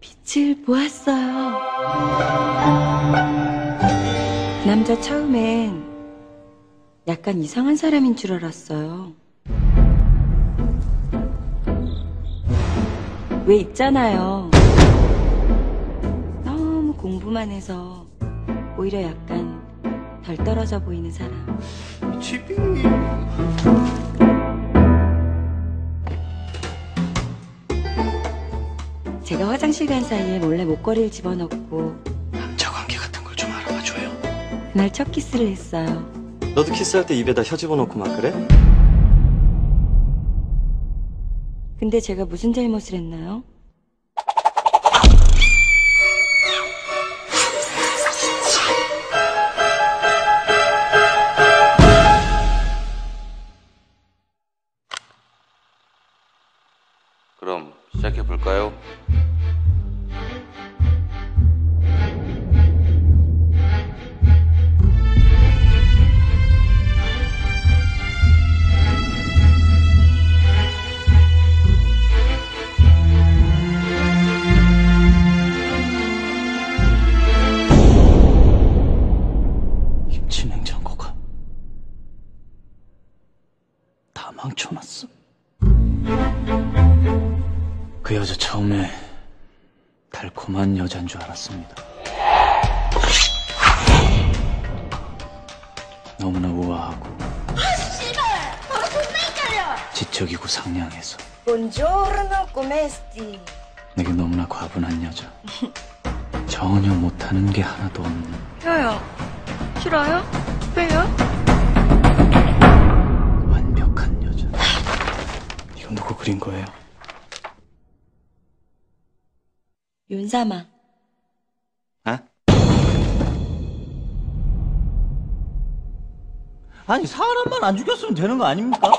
빛을 보았어요. 남자 처음엔 약간 이상한 사람인 줄 알았어요. 왜 있잖아요. 너무 공부만 해서 오히려 약간 덜 떨어져 보이는 사람. 집이 제가 화장실 간 사이에 몰래 목걸이를 집어넣고 남자 관계 같은 걸 좀 알아봐줘요. 그날 첫 키스를 했어요. 너도 키스할 때 입에다 혀 집어넣고 막 그래? 근데 제가 무슨 잘못을 했나요? 그럼 시작해 볼까요? 다 망쳐놨어. 그 여자 처음에 달콤한 여잔 줄 알았습니다. 너무나 우아하고 지적이고 상냥해서 Buongiorno, come sti? 내게 너무나 과분한 여자. 전혀 못하는 게 하나도 없는 혀요. 싫어요? 왜요? 이거 누구 그린 거예요? 윤사마. 아? 아니 사람만 안 죽였으면 되는 거 아닙니까?